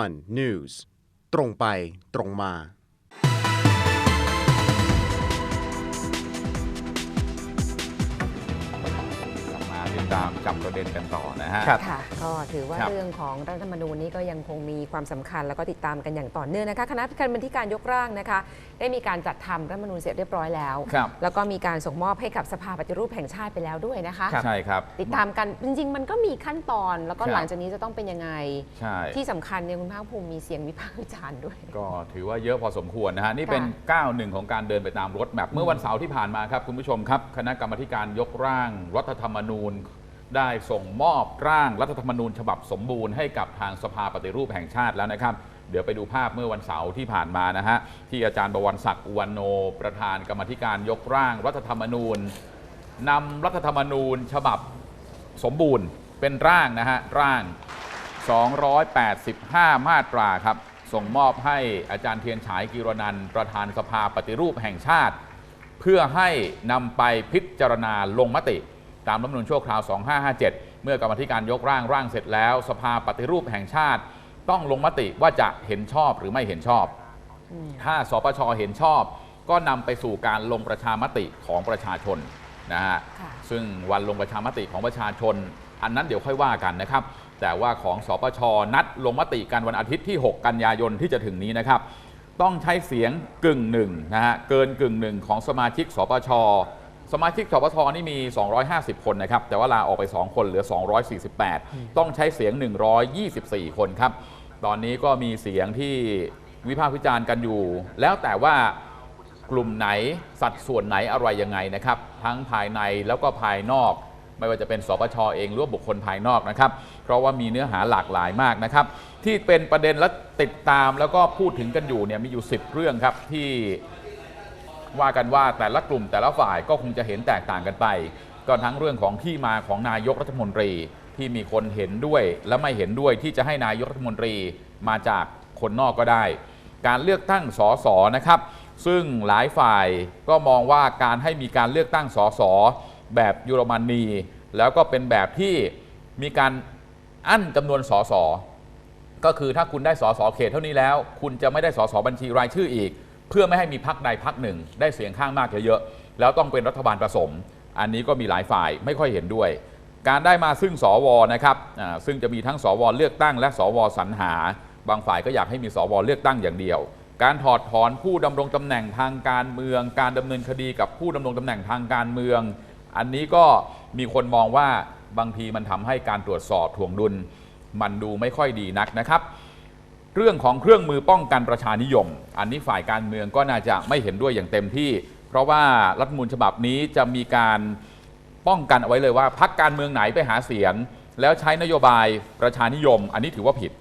one news ตรงไปตรงมา ติดตามจับประเด็นกันต่อนะฮะครับค่ะก็ถือว่าครับเรื่องของรัฐธรรมนูญนี้ก็ยังคงมีความสำคัญแล้วก็ติดตามกันอย่างต่อเนื่องนะคะคณะกรรมาธิการยกร่างนะคะ ได้มีการจัดทำรัฐธรรมนูญเสร็จเรียบร้อยแล้วครับแล้วก็มีการส่งมอบให้กับสภาปฏิรูปแห่งชาติไปแล้วด้วยนะคะใช่ครับติดตามกันจริง ๆ มันก็มีขั้นตอน แล้วก็ครับหลังจากนี้จะต้องเป็นยังไงใช่ที่สำคัญเนี่ยคุณภาคภูมิมีเสียงวิพากษ์วิจารณ์ด้วย ก็ถือว่าเยอะพอสมควรนะฮะนี่เป็นค่ะก้าวหนึ่งของการเดินไปตามรถแมพเมื่อวันเสาร์ที่ผ่านมาครับคุณผู้ชมครับคณะกรรมาธิการยกร่างรัฐธรรมนูญ ได้ส่งมอบร่างรัฐธรรมนูญฉบับสมบูรณ์ให้กับทางสภาปฏิรูปแห่งชาติแล้วนะครับ เดี๋ยวไปดูภาพเมื่อวันเสาร์ที่ผ่านมานะฮะที่อาจารย์บวรศักดิ์อุวันโน ประธานกรรมธิการยกร่างรัฐธรรมนูญนำรัฐธรรมนูญฉบับสมบูรณ์เป็นร่างนะฮะร่าง 285 มาตราครับ ส่งมอบให้อาจารย์เทียนฉายกิรนันประธานสภาปฏิรูปแห่งชาติ เพื่อให้นำไปพิจารณาลงมติ ตามรัฐธรรมนูญชั่วคราว 2557 เมื่อกรรมาธิการยกร่างร่างเสร็จแล้ว สภาปฏิรูปแห่งชาติ ต้องลงมติว่าจะเห็นชอบหรือไม่เห็นชอบ ถ้าสปชเห็นชอบ ก็นำไปสู่การลงประชามติของประชาชนนะฮะค่ะซึ่งวันลงประชามติของประชาชน อันนั้นเดี๋ยวค่อยว่ากันนะครับ แต่ว่าของสปชนัดลงมติกันวันอาทิตย์ที่ 6 กันยายนที่จะถึงนี้นะครับ ต้องใช้เสียงกึ่งหนึ่งนะฮะเกินกึ่งหนึ่งของสมาชิกสปช สมาชิกสปชนี่มี 250 คนนะครับ แต่ว่าลาออกไป 2 คนเหลือ 248 ต้องใช้เสียง 124 คนครับ ตอนนี้ก็มีเสียงที่วิพากษ์วิจารณ์กันอยู่ แล้วแต่ว่ากลุ่มไหนสัดส่วนไหนอะไรยังไงนะครับ ทั้งภายในแล้วก็ภายนอก ไม่ว่าจะเป็นสปชเองหรือว่าบุคคลภายนอกนะครับ เพราะว่ามีเนื้อหาหลากหลายมากนะครับ ที่เป็นประเด็นและติดตามแล้วก็พูดถึงกันอยู่เนี่ยมีอยู่ 10 เรื่องครับที่ ว่ากันว่าแต่ละกลุ่มแต่ละฝ่ายก็คงจะเห็นแตกต่างกันไป ก็ทั้งเรื่องของที่มาของนายกรัฐมนตรีที่มีคนเห็นด้วยและไม่เห็นด้วยที่จะให้นายกรัฐมนตรีมาจากคนนอกก็ได้ การเลือกตั้งสสนะครับ ซึ่งหลายฝ่ายก็มองว่าการให้มีการเลือกตั้งสสแบบเยอรมนีแล้วก็เป็นแบบที่มีการอั้นจำนวนสสก็คือถ้าคุณได้สสเขตเท่านี้แล้ว คุณจะไม่ได้สสบัญชีรายชื่ออีก เพื่อไม่ให้มีพักใดพักหนึ่ง ได้เสียงข้างมากเยอะๆแล้วต้องเป็นรัฐบาลผสม อันนี้ก็มีหลายฝ่ายไม่ค่อยเห็นด้วย การได้มาซึ่งสวนะครับอ่าซึ่งจะมีทั้งสวเลือกตั้ง และสวสรรหา บางฝ่ายก็อยากให้มีสวเลือกตั้งอย่างเดียว การถอดถอนผู้ดำรงตำแหน่งทางการเมือง การดำเนินคดีกับผู้ดำรงตำแหน่งทางการเมือง อันนี้ก็มีคนมองว่าบางทีมันทำให้การตรวจสอบถ่วงดุล มันดูไม่ค่อยดีนักนะครับ เรื่องของเครื่องมือป้องกันประชานิยม อันนี้ฝ่ายการเมืองก็น่าจะไม่เห็นด้วยอย่างเต็มที่ เพราะว่ารัฐมนูญฉบับนี้จะมีการป้องกันเอาไว้เลยว่าพักการเมืองไหนไปหาเสียง แล้วใช้นโยบายประชานิยม อันนี้ถือว่าผิด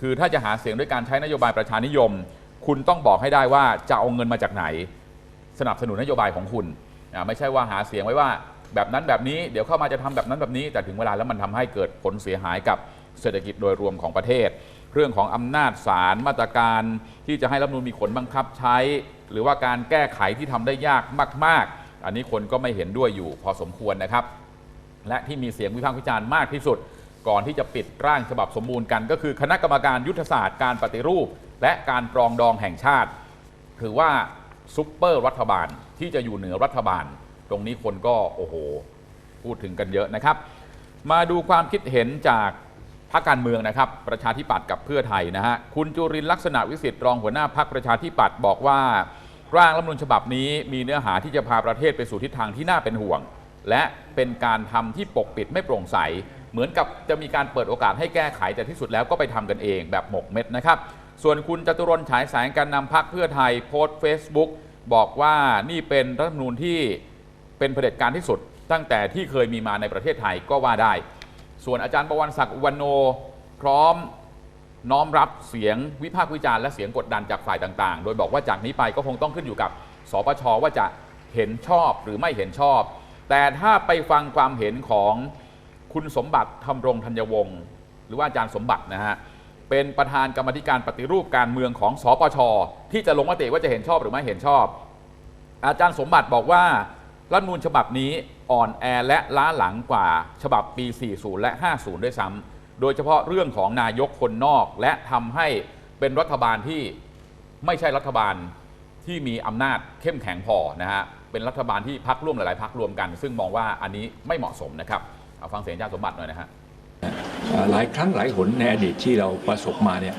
คือถ้าจะหาเสียงด้วยการใช้นโยบายประชานิยม คุณต้องบอกให้ได้ว่าจะเอาเงินมาจากไหน สนับสนุนนโยบายของคุณไม่ใช่ว่าหาเสียงไว้ว่าแบบนั้นแบบนี้เดี๋ยวเข้ามาจะทำแบบนั้นแบบนี้ แต่ถึงเวลาแล้วมันทำให้เกิดผลเสียหายกับ เศรษฐกิจโดยรวมของประเทศ เรื่องของอำนาจศาลมาตรการที่จะให้รัฐมนูญมีผลบังคับใช้ หรือว่าการแก้ไขที่ทำได้ยากมาก ๆ อันนี้คนก็ไม่เห็นด้วยอยู่พอสมควรนะครับ และที่มีเสียงวิพากษ์วิจารณ์มากที่สุด ก่อนที่จะปิดร่างฉบับสมบูรณ์กันก็คือคณะกรรมการยุทธศาสตร์การปฏิรูป และการปรองดองแห่งชาติถือว่าซุปเปอร์รัฐบาลที่จะอยู่เหนือรัฐบาล ตรงนี้คนก็โอ้โหพูดถึงกันเยอะนะครับ มาดูความคิดเห็นจาก พรรคการเมืองนะครับ ประชาธิปัตย์กับเพื่อไทยนะฮะ คุณจุรินลักษณะวิสิทธิ์รองหัวหน้าพรรคประชาธิปัตย์บอกว่า ร่างรัฐมนูญฉบับนี้มีเนื้อหาที่จะพาประเทศไปสู่ทิศทางที่น่าเป็นห่วง และเป็นการทำที่ปกปิดไม่โปร่งใส เหมือนกับจะมีการเปิดโอกาสให้แก้ไขแต่ที่สุดแล้วก็ไปทำกันเองแบบหมกเม็ดนะครับ ส่วนคุณจตุรนต์ฉายแสงการนำพักเพื่อไทยโพสต์เฟซบุ๊กบอกว่านี่เป็นรัฐมนูญที่เป็นเผด็จการที่สุดตั้งแต่ที่เคยมีมาในประเทศไทยก็ว่าได้ ส่วนอาจารย์ประวันศักดิ์อุวันโน พร้อมน้อมรับเสียงวิพากษ์วิจารณ์และเสียงกดดันจากฝ่ายต่างๆ โดยบอกว่าจากนี้ไปก็คงต้องขึ้นอยู่กับสปชว่าจะเห็นชอบหรือไม่เห็นชอบ แต่ถ้าไปฟังความเห็นของคุณสมบัติธรรมรงธัญวงศ์หรือว่าอาจารย์สมบัตินะฮะเป็นประธานกรรมธิการปฏิรูปการเมืองของสปชที่จะลงมติว่าจะเห็นชอบหรือไม่เห็นชอบ อาจารย์สมบัติบอกว่า รัฐมนูญฉบับนี้อ่อนแอและล้าหลังกว่าฉบับปี 40 และ 50 ด้วยซ้ำโดยเฉพาะเรื่องของนายกคนนอก และทำให้เป็นรัฐบาลที่ไม่ใช่รัฐบาลที่มีอำนาจเข้มแข็งพอนะฮะ เป็นรัฐบาลที่พักร่วมหลาย ๆ พักรวมกัน ซึ่งมองว่าอันนี้ไม่เหมาะสมนะครับเอาฟังเสียงอาจารย์สมบัติหน่อยนะฮะหลายครั้งหลายหนในอดีตที่เราประสบมาเนี่ย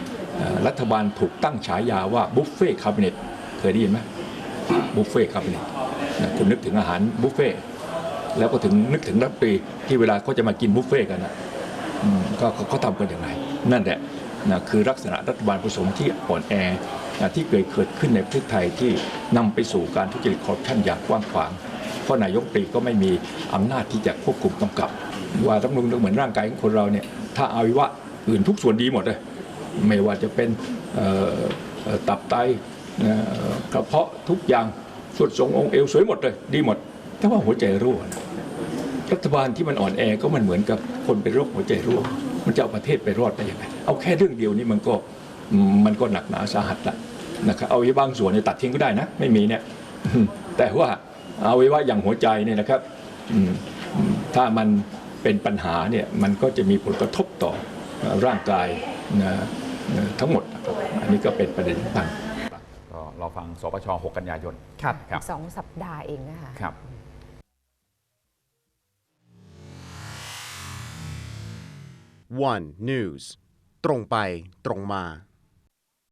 รัฐบาลถูกตั้งฉายาว่าบุฟเฟ่คาบิเนตเคยได้ยินไหมบุฟเฟ่คาบิเนต คุณนึกถึงอาหารบุฟเฟ่แล้วก็ถึงนึกถึงรัฐมนตรีที่เวลาเขาจะมากินบุฟเฟ่กันนะอืมก็เขาทำกันอย่างไร นั่นแหละนะคือลักษณะรัฐบาลผสมที่อ่อนแอนะที่เกิดเกิดขึ้นในประเทศไทยที่นำไปสู่การทุจริตคอร์รัปชันอย่างกว้างขวางเพราะนายกรัฐมนตรีก็ไม่มีอำนาจที่จะควบคุมกำกับ ว่ารัฐธรรมนูญเหมือนร่างกายของคนเราเนี่ยถ้าอวัยวะอื่นทุกส่วนดีหมดเลยไม่ว่าจะเป็นตับไตกระเพาะทุกอย่าง ส่วนทรงองค์เอวสวยหมดเลย ดีหมด แต่ว่าหัวใจรั่วนะรัฐบาลที่มันอ่อนแอก็มันเหมือนกับคนเป็นโรคหัวใจรั่ว มันจะเอาประเทศไปรอดได้ยังไงเอาแค่เรื่องเดียวนี่มันก็มันก็หนักหนาสาหัสละนะครับเอาไว้บางส่วนเนี่ยตัดทิ้งก็ได้นะ ไม่มีเนี่ยแต่ว่าเอาไว้ว่าอย่างหัวใจเนี่ยนะครับถ้ามันเป็นปัญหาเนี่ยมันก็จะมีผลกระทบต่อร่างกายนะทั้งหมดนะครับอันนี้ก็เป็นประเด็นสำคัญ รอฟังสปช 6 กันยายนครับครับสองสัปดาห์เองนะคะครับ one news ตรงไปตรงมา